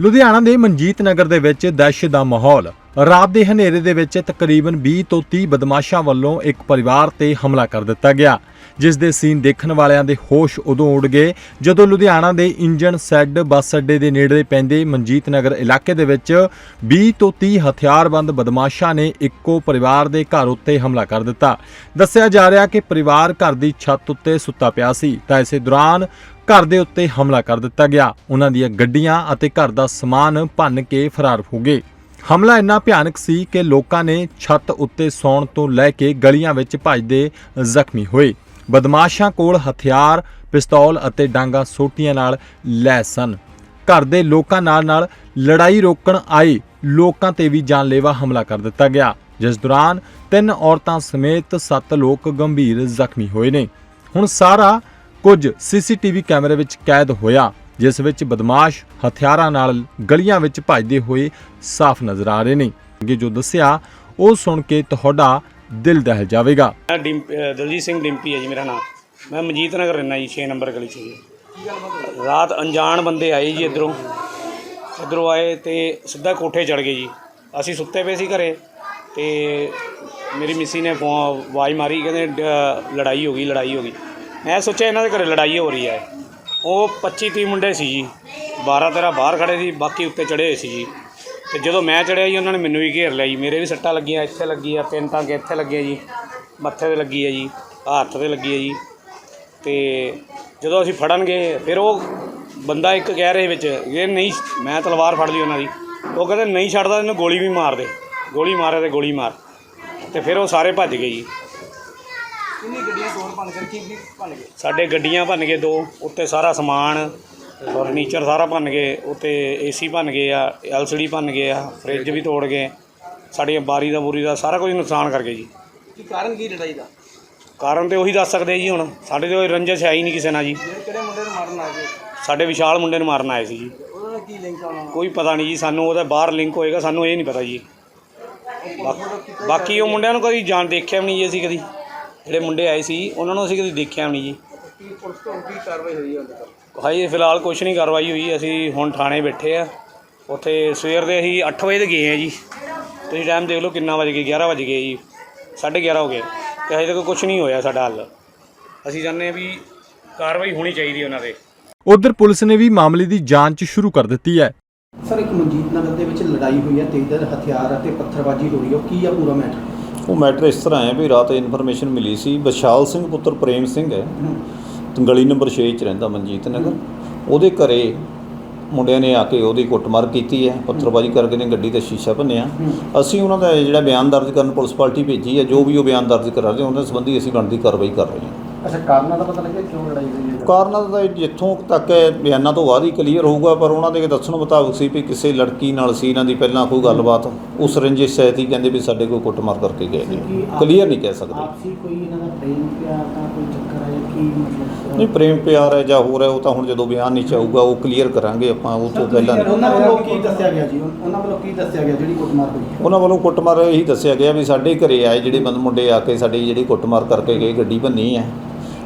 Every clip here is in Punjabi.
ਲੁਧਿਆਣਾ ਦੇ ਮਨਜੀਤ ਨਗਰ ਦੇ ਵਿੱਚ ਦਹਿਸ਼ਤ ਦਾ ਮਾਹੌਲ। ਰਾਤ ਦੇ ਹਨੇਰੇ ਦੇ ਵਿੱਚ ਤਕਰੀਬਨ 20 ਤੋਂ 30 ਬਦਮਾਸ਼ਾਂ ਵੱਲੋਂ ਇੱਕ ਪਰਿਵਾਰ ਤੇ ਹਮਲਾ ਕਰ ਦਿੱਤਾ ਗਿਆ। ਜਿਸ ਦੇ ਸੀਨ ਦੇਖਣ ਵਾਲਿਆਂ ਦੇ ਹੋਸ਼ ਉਦੋਂ ਉੱਡ ਗਏ, ਜਦੋਂ ਲੁਧਿਆਣਾ ਦੇ ਇੰਜਨ ਸੈੱਡ ਬੱਸ ਅੱਡੇ ਦੇ ਨੇੜੇ ਪੈਂਦੇ ਮਨਜੀਤ ਨਗਰ ਇਲਾਕੇ ਦੇ ਵਿੱਚ 20 ਤੋਂ 30 ਹਥਿਆਰਬੰਦ ਬਦਮਾਸ਼ਾਂ ਨੇ ਇੱਕੋ ਪਰਿਵਾਰ ਦੇ ਘਰ ਉੱਤੇ ਹਮਲਾ ਕਰ ਦਿੱਤਾ। ਦੱਸਿਆ ਜਾ ਰਿਹਾ ਕਿ ਪਰਿਵਾਰ ਘਰ ਦੀ ਛੱਤ ਉੱਤੇ ਸੁੱਤਾ ਪਿਆ ਸੀ, ਤਾਂ ਇਸੇ ਦੌਰਾਨ ਘਰ ਦੇ ਉੱਤੇ ਹਮਲਾ ਕਰ ਦਿੱਤਾ ਗਿਆ। ਉਹਨਾਂ ਦੀਆਂ ਗੱਡੀਆਂ ਅਤੇ ਘਰ ਦਾ ਸਮਾਨ ਭੰਨ ਕੇ ਫਰਾਰ ਹੋ ਗਏ। ਹਮਲਾ ਇੰਨਾ ਭਿਆਨਕ ਸੀ ਕਿ ਲੋਕਾਂ ਨੇ ਛੱਤ ਉੱਤੇ ਸੌਣ ਤੋਂ ਲੈ ਕੇ ਗਲੀਆਂ ਵਿੱਚ ਭੱਜਦੇ ਜ਼ਖਮੀ ਹੋਏ। ਬਦਮਾਸ਼ਾਂ ਕੋਲ ਹਥਿਆਰ, ਪਿਸਤੌਲ ਅਤੇ ਡਾਂਗਾ ਸੋਟੀਆਂ ਨਾਲ ਲੈਸ ਸਨ। ਘਰ ਦੇ ਲੋਕਾਂ ਨਾਲ ਨਾਲ ਲੜਾਈ ਰੋਕਣ ਆਏ, ਲੋਕਾਂ ਤੇ ਵੀ ਜਾਨਲੇਵਾ ਹਮਲਾ ਕਰ ਦਿੱਤਾ ਗਿਆ। ਜਿਸ ਦੌਰਾਨ ਤਿੰਨ ਔਰਤਾਂ ਸਮੇਤ 7 ਲੋਕ ਗੰਭੀਰ ਜ਼ਖਮੀ ਹੋਏ ਨੇ। ਹੁਣ ਸਾਰਾ ਕੁਝ ਸੀਸੀਟੀਵੀ ਕੈਮਰੇ ਵਿੱਚ ਕੈਦ ਹੋਇਆ, ਜਿਸ ਵਿੱਚ ਬਦਮਾਸ਼ ਹਥਿਆਰਾਂ ਨਾਲ ਗਲੀਆਂ ਵਿੱਚ ਭੱਜਦੇ ਹੋਏ ਸਾਫ਼ ਨਜ਼ਰ ਆ ਰਹੇ ਨੇ। ਅੱਗੇ ਜੋ ਦੱਸਿਆ, ਉਹ ਸੁਣ ਕੇ ਤੁਹਾਡਾ ਦਿਲ ਦਹਿ ਜਾਵੇਗਾ। ਮੈਂ ਡਿੰਪ ਅਹ ਦਲਜੀਤ ਸਿੰਘ ਡਿੰਪੀ ਹੈ ਜੀ, ਮੇਰਾ ਨਾਮ। ਮੈਂ ਮਨਜੀਤ ਨਗਰ ਰਹਿਣਾ ਜੀ 6 ਨੰਬਰ ਗਲੀ 'ਚ ਜੀ। ਰਾਤ ਅਣਜਾਣ ਬੰਦੇ ਆਏ ਜੀ ਇੱਧਰੋਂ। ਇੱਧਰੋਂ ਆਏ ਤੇ ਸਿੱਧਾ ਕੋਠੇ ਚੜ ਗਏ ਜੀ। ਅਸੀਂ ਸੁੱਤੇ ਪਏ ਸੀ ਘਰੇ ਤੇ ਮੇਰੀ ਮਿਸੀ ਨੇ ਫੋ ਆਵਾਜ਼ ਮਾਰੀ, ਕਹਿੰਦੇ, ਡ- ਲੜਾਈ ਹੋ ਗਈ, ਲੜਾਈ ਹੋ ਗਈ। ਮੈਂ ਸੋਚਿਆ ਇਹਨਾਂ ਦੇ ਘਰੇ ਲੜਾਈ ਹੋ ਰਹੀ ਹੈ। ਉਹ 25 30 ਮੁੰਡੇ ਸੀ ਜੀ। 12 13 ਬਾਹਰ ਖੜੇ ਸੀ, ਬਾਕੀ ਉੱਤੇ ਚੜੇ ਹੋਏ ਸੀ ਜੀ। ਤੇ ਜਦੋਂ ਮੈਂ ਚੜਿਆ ਜੀ ਉਹਨਾਂ ਨੇ ਮੈਨੂੰ ਵੀ ਘੇਰ ਲਿਆ ਜੀ। ਮੇਰੇ ਵੀ ਸੱਟਾਂ ਲੱਗੀਆਂ ਇੱਥੇ ਲੱਗੀ ਆ ਤਿੰਨ ਟਾਂਗੇ ਇੱਥੇ ਲੱਗੇ ਜੀ। ਮੱਥੇ ਤੇ ਲੱਗੀ ਹੈ ਜੀ ਹੱਥ ਤੇ ਲੱਗੀ ਹੈ ਜੀ। ਤੇ ਜਦੋਂ ਅਸੀਂ ਫੜਨਗੇ ਫਿਰ ਉਹ ਬੰਦਾ ਇੱਕ ਕਹਿ ਰਹੇ ਵਿੱਚ ਇਹ ਨਹੀਂ ਮੈਂ ਤਲਵਾਰ ਫੜ ਲਈ ਉਹਨਾਂ ਦੀ। ਉਹ ਕਹਿੰਦੇ ਨਹੀਂ ਛੱਡਦਾ ਇਹਨੂੰ ਗੋਲੀ ਵੀ ਮਾਰ ਦੇ। ਗੋਲੀ ਮਾਰੇ ਤੇ ਗੋਲੀ ਮਾਰ। ਤੇ ਫਿਰ ਉਹ ਸਾਰੇ ਭੱਜ ਗਏ ਜੀ। ਕਿੰਨੀ ਗੱਡੀਆਂ ਤੋੜ ਭੰਨ ਕਰ ਕੀ ਕੀ ਭੰਨ ਗਏ? ਸਾਡੇ ਗੱਡੀਆਂ ਭੰਨ ਗਏ ਦੋ ਉੱਤੇ ਸਾਰਾ ਸਮਾਨ ਫਰਨੀਚਰ ਸਾਰਾ ਭੰਨ ਗਏ ਉੱਤੇ ਏਸੀ ਭੰਨ ਗਏ ਆ ਐਲਸੀਡੀ ਭੰਨ ਗਏ ਆ ਫ੍ਰਿਜ ਵੀ ਤੋੜ ਗਏ। ਸਾਡੀਆਂ ਬਾਰੀ ਦਾ ਬੂਰੀ ਦਾ ਸਾਰਾ ਕੁਝ ਨੁਕਸਾਨ ਕਰ ਗਏ ਜੀ। ਕੀ ਕਾਰਨ ਕੀ ਲੜਾਈ ਦਾ? ਕਾਰਨ ਤੇ ਉਹੀ ਦੱਸ ਸਕਦੇ ਜੀ ਹੁਣ। ਸਾਡੇ ਤੇ ਕੋਈ ਰੰਜਿਸ਼ ਹੈ ਹੀ ਨਹੀਂ ਕਿਸੇ ਨਾਲ ਜੀ। ਕਿਹੜੇ ਮੁੰਡੇ ਨੂੰ ਮਾਰਨ ਆ ਗਏ ਸਾਡੇ ਵਿਸ਼ਾਲ ਮੁੰਡੇ ਨੂੰ ਮਾਰਨ ਆਏ ਸੀ ਜੀ। ਉਹਨਾਂ ਦਾ ਕੀ ਲਿੰਕ ਆਉਣਾ ਕੋਈ ਪਤਾ ਨਹੀਂ ਜੀ ਸਾਨੂੰ ਉਹਦਾ ਬਾਹਰ ਲਿੰਕ ਹੋਏਗਾ ਸਾਨੂੰ ਇਹ ਨਹੀਂ ਪਤਾ ਜੀ। ਬਾ- ਬਾਕੀ ਉਹ ਮੁੰਡਿਆਂ ਨੂੰ ਕਦੀ ਜਾਣ ਦੇਖਿਆ ਵੀ ਨਹੀਂ ਜੀ ਅਸੀਂ ਕਦੀ। ਜਿਹੜੇ ਮੁੰਡੇ ਆਏ ਸੀ ਉਹਨਾਂ ਨੂੰ ਅਸੀਂ ਕਦੀ ਦੇਖਿਆ ਵੀ ਨਹੀਂ ਜੀ। ਕੀ ਪੁਲਿਸ ਤੋਂ ਕੀ ਕਾਰਵਾਈ ਹੋਈ ਹੈ ਉਹਦੇ ਪਰ ਹਾਈ ਫਿਲਹਾਲ ਕੁਝ ਨਹੀਂ ਕਾਰਵਾਈ ਹੋਈ ਅਸੀਂ ਹੁਣ ਥਾਣੇ ਬੈਠੇ ਆ। ਉੱਥੇ ਸਵੇਰ ਦੇ ਅਸੀਂ 8 ਵਜੇ ਦੇ ਗਏ ਆ ਜੀ। ਤੁਸੀਂ ਟਾਈਮ ਦੇਖ ਲਓ ਕਿੰਨਾ ਵਜ ਗਏ 11 ਵਜ ਗਏ ਜੀ। 11:30 ਹੋ ਗਏ। ਤੇ ਹਜੇ ਤੱਕ ਕੁਝ ਨਹੀਂ ਹੋਇਆ ਸਾਡਾ ਹੱਲ। ਅਸੀਂ ਚਾਹੁੰਦੇ ਆ ਵੀ ਕਾਰਵਾਈ ਹੋਣੀ ਚਾਹੀਦੀ ਉਹਨਾਂ ਤੇ। ਉਧਰ ਪੁਲਿਸ ਨੇ ਵੀ ਮਾਮਲੇ ਦੀ ਜਾਂਚ ਸ਼ੁਰੂ ਕਰ ਦਿੱਤੀ ਹੈ। ਸਰ ਇੱਕ ਮਨਜੀਤ ਨਗਰ ਦੇ ਵਿੱਚ ਲੜਾਈ ਹੋਈ ਹੈ। ਤੇਜ਼ਦਰ ਹਥਿਆਰ ਅਤੇ ਪੱਥਰਬਾਜ਼ੀ ਹੋ ਰਹੀ ਹੈ। ਉਹ ਕੀ ਆ ਪੂਰਾ ਮੈਟਰ ਉਹ ਮੈਟਰ ਇਸ ਤਰ੍ਹਾਂ ਹੈ ਵੀ ਰਾਤ ਇਨਫੋਰਮੇਸ਼ਨ ਮਿਲੀ ਸੀ। ਵਿਸ਼ਾਲ ਸਿੰਘ ਪੁੱਤਰ ਪ੍ਰੇਮ ਸਿੰਘ ਹੈ। ਗਲੀ ਨੰਬਰ 6 'ਚ ਰਹਿੰਦਾ ਮਨਜੀਤ ਨਗਰ। ਉਹਦੇ ਘਰੇ ਮੁੰਡਿਆਂ ਨੇ ਆ ਕੇ ਉਹਦੀ ਕੁੱਟਮਾਰ ਕੀਤੀ ਹੈ ਪੱਥਰਬਾਜ਼ੀ ਕਰਕੇ ਨੇ ਗੱਡੀ ਦਾ ਸ਼ੀਸ਼ਾ ਭੰਨਿਆ। ਅਸੀਂ ਉਹਨਾਂ ਦਾ ਜਿਹੜਾ ਬਿਆਨ ਦਰਜ ਕਰਨ ਪੁਲਿਸ ਪਾਰਟੀ ਭੇਜੀ ਹੈ ਜੋ ਵੀ ਉਹ ਬਿਆਨ ਦਰਜ ਕਰਾ ਰਹੇ ਉਹਨਾਂ ਸੰਬੰਧੀ ਅਸੀਂ ਬਣਦੀ ਕਾਰਵਾਈ ਕਰ ਰਹੇ ਹਾਂ। ਅੱਛਾ ਕਾਰਨਾਂ ਦਾ ਪਤਾ ਲੱਗਿਆ? ਕਿਉਂ ਲੜਾਈ ਹੋਈ ਹੈ? ਕਾਰਨਾਂ ਦਾ ਜਿੱਥੋਂ ਤੱਕ ਹੈ ਬਿਆਨਾਂ ਤੋਂ ਬਾਅਦ ਹੀ ਕਲੀਅਰ ਹੋਊਗਾ ਪਰ ਉਹਨਾਂ ਦੇ ਦੱਸਣ ਮੁਤਾਬਕ ਸੀ ਵੀ ਕਿਸੇ ਲੜਕੀ ਨਾਲ ਸੀ ਇਹਨਾਂ ਦੀ ਪਹਿਲਾਂ ਕੋਈ ਗੱਲਬਾਤ ਉਸ ਰੰਜਿਸ਼ ਸਹਿਤ ਹੀ ਕਹਿੰਦੇ ਵੀ ਸਾਡੇ ਕੋਲ ਕੁੱਟਮਾਰ ਕਰਕੇ ਗਏ ਨੇ। ਕਲੀਅਰ ਨਹੀਂ ਕਹਿ ਸਕਦੇ। ਆਪਸੀ ਕੋਈ ਇਹਨਾਂ ਦਾ ਪ੍ਰੇਮ ਪਿਆਰ ਦਾ ਕੋਈ ਚੱਕਰ ਹੈ ਕੀ ਮਤਲਬ? ਨਹੀਂ ਪ੍ਰੇਮ ਪਿਆਰ ਹੈ ਜਾਂ ਹੋਰ ਹੈ ਉਹ ਤਾਂ ਹੁਣ ਜਦੋਂ ਬਿਆਨ ਨਹੀਂ ਚਾਹੂਗਾ ਉਹ ਕਲੀਅਰ ਕਰਾਂਗੇ ਆਪਾਂ ਉਹ ਤੋਂ ਪਹਿਲਾਂ। ਉਹਨਾਂ ਵੱਲੋਂ ਕੀ ਦੱਸਿਆ ਗਿਆ ਜੀ? ਉਹਨਾਂ ਵੱਲੋਂ ਕੀ ਦੱਸਿਆ ਗਿਆ ਜਿਹੜੀ ਕੁੱਟਮਾਰ ਹੋਈ? ਉਹਨਾਂ ਵੱਲੋਂ ਕੁੱਟਮਾਰ ਇਹੀ ਦੱਸਿਆ ਗਿਆ ਵੀ ਸਾਡੇ ਘਰੇ ਆਏ ਜਿਹੜੇ ਬੰਦ ਮੁੰਡੇ ਆ ਕੇ ਸਾਡੀ ਜਿਹੜੀ ਕੁੱਟਮਾਰ ਕਰਕੇ ਗਏ ਗੱਡੀ ਭੰਨੀ ਹੈ।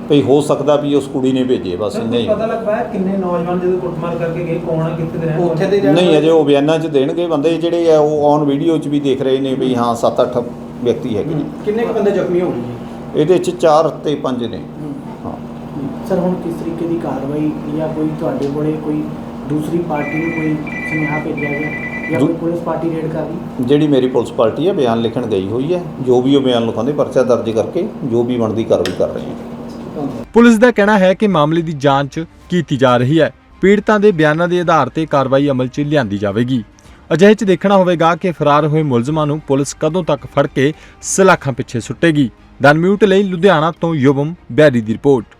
ਭਈ ਹੋ ਸਕਦਾ ਵੀ ਉਸ ਕੁੜੀ ਨੇ ਭੇਜੇ ਬਸ ਇੰਨਾ ਹੀ। ਪਤਾ ਲੱਗ ਪਾਇਆ ਕਿੰਨੇ ਨੌਜਵਾਨ ਜਦੋਂ ਕੁੱਟਮਾਰ ਕਰਕੇ ਗਏ ਕੌਣ ਆ ਕਿੱਥੇ ਦੇ ਰਹਿਣ? ਉੱਥੇ ਦੇ ਨਹੀਂ ਅਜੇ ਉਹ ਬਿਆਨਾਂ 'ਚ ਦੇਣਗੇ ਬੰਦੇ ਜਿਹੜੇ ਆ ਉਹ ਔਨ ਵੀਡੀਓ 'ਚ ਵੀ ਦੇਖ ਰਹੇ ਨੇ ਵੀ ਹਾਂ 7-8 ਵਿਅਕਤੀ ਹੈਗੇ ਨੇ। ਕਿੰਨੇ ਕੁ ਬੰਦੇ ਜ਼ਖਮੀ ਹੋ ਗਏ ਇਹਦੇ 'ਚ 4 ਤੇ 5 ਨੇ। ਹਾਂ ਸਰ ਹੁਣ ਕਿਸ ਤਰੀਕੇ ਦੀ ਕਾਰਵਾਈ ਜਾਂ ਕੋਈ ਤੁਹਾਡੇ ਕੋਲੇ ਕੋਈ ਦੂਸਰੀ ਪਾਰਟੀ ਨੂੰ ਕੋਈ ਸੁਨੇਹਾ ਭੇਜਿਆ ਗਿਆ ਜਾਂ ਕੋਈ ਪੁਲਿਸ ਪਾਰਟੀ ਰੇਡ ਕਰ ਜਿਹੜੀ ਮੇਰੀ ਪੁਲਿਸ ਪਾਰਟੀ ਹੈ ਬਿਆਨ ਲਿਖਣ ਗਈ ਹੋਈ ਹੈ। ਜੋ ਵੀ ਉਹ ਬਿਆਨ ਲਿਖਾਉਂਦੇ ਪਰਚਾ ਦਰਜ ਕਰਕੇ ਜੋ ਵੀ ਬਣਦੀ ਕਾਰਵਾਈ ਕਰ ਰਹੇ ਹਾਂ ਪੁਲਿਸ ਦਾ ਕਹਿਣਾ ਹੈ ਕਿ ਮਾਮਲੇ ਦੀ ਜਾਂਚ ਕੀਤੀ ਜਾ ਰਹੀ ਹੈ। ਪੀੜਤਾਂ ਦੇ ਬਿਆਨਾਂ ਦੇ ਆਧਾਰ ਤੇ ਕਾਰਵਾਈ ਅਮਲ 'ਚ ਲਿਆਂਦੀ ਜਾਵੇਗੀ। ਅਜਿਹੇ 'ਚ ਦੇਖਣਾ ਹੋਵੇਗਾ ਕਿ ਫਰਾਰ ਹੋਏ ਮੁਲਜ਼ਮਾਂ ਨੂੰ ਪੁਲਿਸ ਕਦੋਂ ਤੱਕ ਫੜ ਕੇ ਸਲਾਖਾਂ ਪਿੱਛੇ ਸੁੱਟੇਗੀ। ਦਨਮਿਊਟ ਲਈ ਲੁਧਿਆਣਾ ਤੋਂ ਯੁਵਮ ਬੈਰੀ ਦੀ ਰਿਪੋਰਟ।